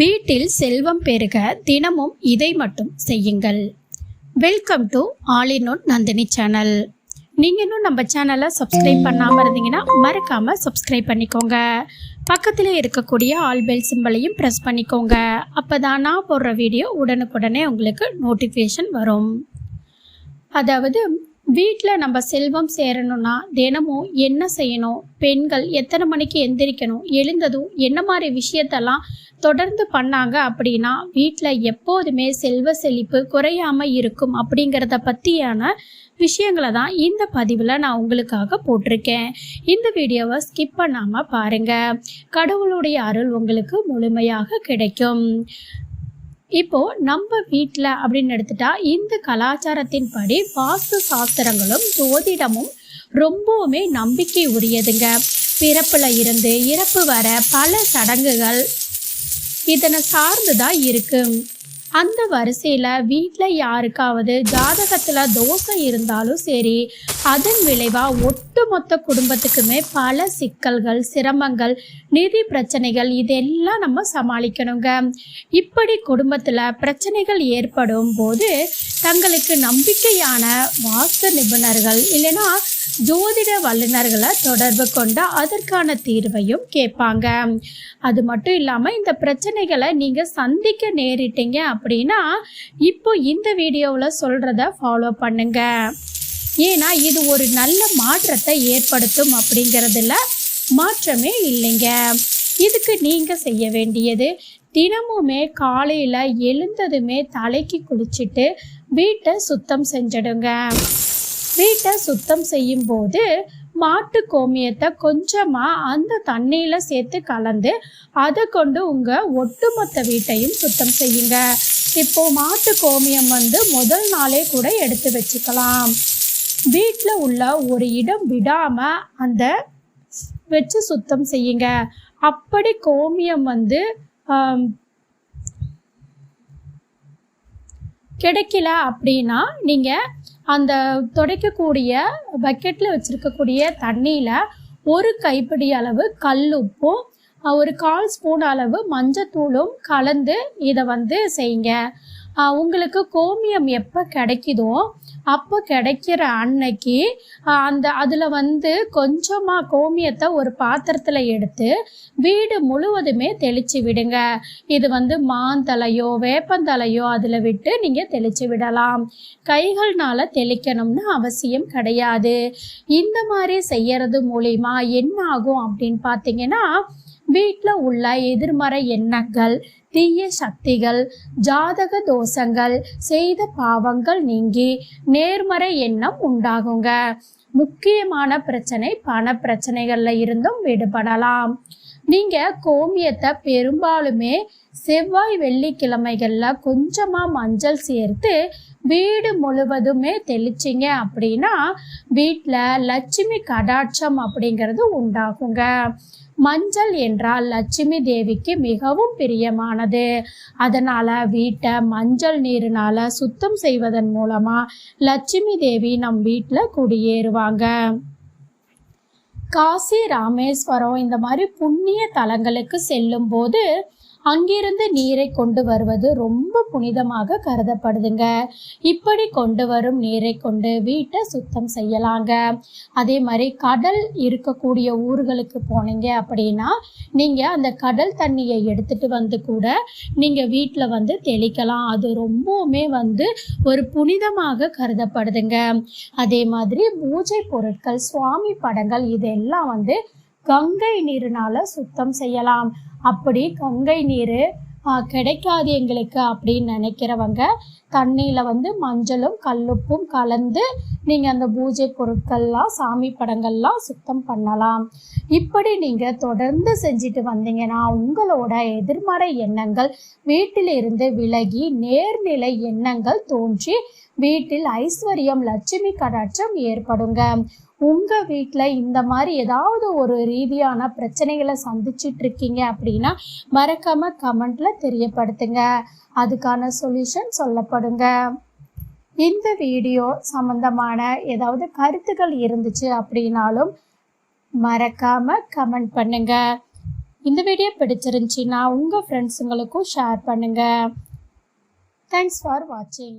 வீட்டில் செல்வம் பெருக தினமும் இதை மட்டும் செய்யுங்கள். Welcome to all in one Nandini channel. நீங்கள் இன்னும் நம்ம சேனலை சப்ஸ்கிரைப் பண்ணாமல் இருந்தீங்கன்னா மறக்காமல் சப்ஸ்கிரைப் பண்ணிக்கோங்க. பக்கத்தில் இருக்கக்கூடிய ஆல் பெல் சிம்பலையும் ப்ரெஸ் பண்ணிக்கோங்க. அப்போ தான் நான் போடுற வீடியோ உடனுக்குடனே உங்களுக்கு நோட்டிஃபிகேஷன் வரும். அதாவது வீட்டில் நம்ம செல்வம் சேரணும்னா தினமும் என்ன செய்யணும்? பெண்கள் எத்தனை மணிக்கு எந்திரிக்கணும்? எழுந்ததும் என்ன மாதிரி விஷயத்தெல்லாம் தொடர்ந்து பண்ணாங்க அப்படின்னா வீட்டில் எப்போதுமே செல்வ செழிப்பு குறையாமல் இருக்கும் அப்படிங்கிறத பற்றியான விஷயங்களை தான் இந்த பதிவில் நான் உங்களுக்காக போட்டிருக்கேன். இந்த வீடியோவை ஸ்கிப் பண்ணாமல் பாருங்கள் கடவுளுடைய அருள் உங்களுக்கு முழுமையாக கிடைக்கும். இப்போ நம்ம வீட்டில் அப்படின்னு எடுத்துட்டா இந்த கலாச்சாரத்தின் படி வாஸ்து சாஸ்திரங்களும் ஜோதிடமும் ரொம்பவுமே நம்பிக்கை உரியதுங்க. பிறப்பில் இருந்து இறப்பு வர பல சடங்குகள் இதனை சார்ந்து தான் இருக்குது அந்த வரிசையில் வீட்டில் யாருக்காவது ஜாதகத்தில் தோசை இருந்தாலும் சரி அதன் விளைவாக ஒட்டுமொத்த குடும்பத்துக்குமே பல சிக்கல்கள் சிரமங்கள் நிதி பிரச்சனைகள் இதெல்லாம் நம்ம சமாளிக்கணுங்க. இப்படி குடும்பத்தில் பிரச்சனைகள் ஏற்படும் போது தங்களுக்கு நம்பிக்கையான வாஸ்து நிபுணர்கள் இல்லைன்னா ஜோதிட வல்லுநர்களை தொடர்பு கொண்டு அதற்கான தீர்வையும் கேட்பாங்க. அது மட்டும் இல்லாமல் இந்த பிரச்சனைகளை நீங்கள் சந்திக்க நேரிட்டீங்க அப்படின்னா இப்போ இந்த வீடியோவில் சொல்கிறத ஃபாலோ பண்ணுங்க. ஏன்னா இது ஒரு நல்ல மாற்றத்தை ஏற்படுத்தும் அப்படிங்கிறதுல மாற்றமே இல்லைங்க. இதுக்கு நீங்கள் செய்ய வேண்டியது தினமுமே காலையில் எழுந்ததுமே தலைக்கு குளிச்சுட்டு வீட்டை சுத்தம் செஞ்சிடுங்க. வீட்டை சுத்தம் செய்யும்போது மாட்டு கோமியத்தை கொஞ்சமாக அந்த தண்ணியில் சேர்த்து கலந்து அதை கொண்டு உங்கள் ஒட்டுமொத்த வீட்டையும் சுத்தம் செய்யுங்க. இப்போ மாட்டு கோமியம் வந்து முதல் நாளே கூட எடுத்து வச்சுக்கலாம். வீட்டில் உள்ள ஒரு இடம் விடாமல் அந்த வச்சு சுத்தம் செய்யுங்க. அப்படி கோமியம் வந்து கிடைக்கல அப்படின்னா நீங்கள் அந்த துடைக்கக்கூடிய பக்கெட்டில் வச்சுருக்கக்கூடிய தண்ணியில் ஒரு கைப்பிடி அளவு கல் உப்பும் ஒரு கால் ஸ்பூன் அளவு மஞ்சத்தூளும் கலந்து இதை வந்து செய்யுங்க. உங்களுக்கு கோமியம் எப்போ கிடைக்குதோ அப்போ கிடைக்கிற அன்னைக்கு அந்த அதில் வந்து கொஞ்சமாக கோமியத்தை ஒரு பாத்திரத்தில் எடுத்து வீடு முழுவதுமே தெளித்து விடுங்க. இது வந்து மாந்தலையோ வேப்பந்தலையோ அதில் விட்டு நீங்கள் தெளித்து விடலாம். கைகள்னால தெளிக்கணும்னு அவசியம் கிடையாது. இந்த மாதிரி செய்யறது மூலிமா என்ன ஆகும் அப்படின்னு பார்த்தீங்கன்னா வீட்டில் உள்ள எதிர்மறை எண்ணங்கள் தீய சக்திகள் ஜாதக தோஷங்கள் செய்த பாவங்கள் நீங்கி நேர்மறை எண்ணம் உண்டாகுங்க. முக்கியமான பிரச்சனை பண பிரச்சனைகள்ல இருந்தும் விடுபடலாம். நீங்க கோமியத்தை பெரும்பாலுமே செவ்வாய் வெள்ளிக்கிழமைகள்ல கொஞ்சமா மஞ்சள் சேர்த்து வீடு முழுவதுமே தெளிச்சிங்க அப்படின்னா வீட்டில் லட்சுமி கடாட்சம் அப்படிங்கிறது உண்டாகுங்க. மஞ்சள் என்றால் லட்சுமி தேவிக்கு மிகவும் பிரியமானது. அதனால வீட்டை மஞ்சள் நீரினால சுத்தம் செய்வதன் மூலமா லட்சுமி தேவி நம் வீட்டில் குடியேறுவாங்க. காசி ராமேஸ்வரம் இந்த மாதிரி புண்ணிய தலங்களுக்கு செல்லும்போது அங்கிருந்து நீரை கொண்டு வருவது ரொம்ப புனிதமாக கருதப்படுதுங்க. இப்படி கொண்டு வரும் நீரை கொண்டு வீட்டை சுத்தம் செய்யலாங்க. அதே மாதிரி கடல் இருக்கக்கூடிய ஊர்களுக்கு போனீங்க அப்படின்னா நீங்கள் அந்த கடல் தண்ணியை எடுத்துட்டு வந்து கூட நீங்கள் வீட்டில் வந்து தெளிக்கலாம். அது ரொம்பவுமே வந்து ஒரு புனிதமாக கருதப்படுதுங்க. அதே மாதிரி பூஜை பொருட்கள் சுவாமி படங்கள் இதெல்லாம் வந்து கங்கை நீருனால சுத்தம் செய்யலாம். அப்படி கங்கை நீர் கிடைக்காது எங்களுக்கு அப்படின்னு நினைக்கிறவங்க தண்ணியில் வந்து மஞ்சளும் கல்லுப்பும் கலந்து நீங்கள் அந்த பூஜை பொருட்கள்லாம் சாமி படங்கள்லாம் சுத்தம் பண்ணலாம். இப்படி நீங்கள் தொடர்ந்து செஞ்சுட்டு வந்தீங்கன்னா உங்களோட எதிர்மறை எண்ணங்கள் வீட்டிலிருந்து விலகி நேர்நிலை எண்ணங்கள் தோன்றி வீட்டில் ஐஸ்வர்யம் லட்சுமி கடாட்சம் ஏற்படுங்க. உங்கள் வீட்டில் இந்த மாதிரி ஏதாவது ஒரு ரீதியான பிரச்சனைகளை சந்திச்சிட்டு இருக்கீங்க அப்படின்னா மறக்காம கமெண்ட்ல தெரியப்படுத்துங்க. அதுக்கான சொல்யூஷன் சொல்லப்படுங்க. இந்த வீடியோ சம்பந்தமான ஏதாவது கருத்துக்கள் இருந்துச்சு அப்படின்னாலும் மறக்காம கமெண்ட் பண்ணுங்க. இந்த வீடியோ பிடிச்சிருந்துச்சின்னா உங்கள் ஃப்ரெண்ட்ஸுங்களுக்கும் ஷேர் பண்ணுங்கள் தேங்க்ஸ் ஃபார் வாட்சிங்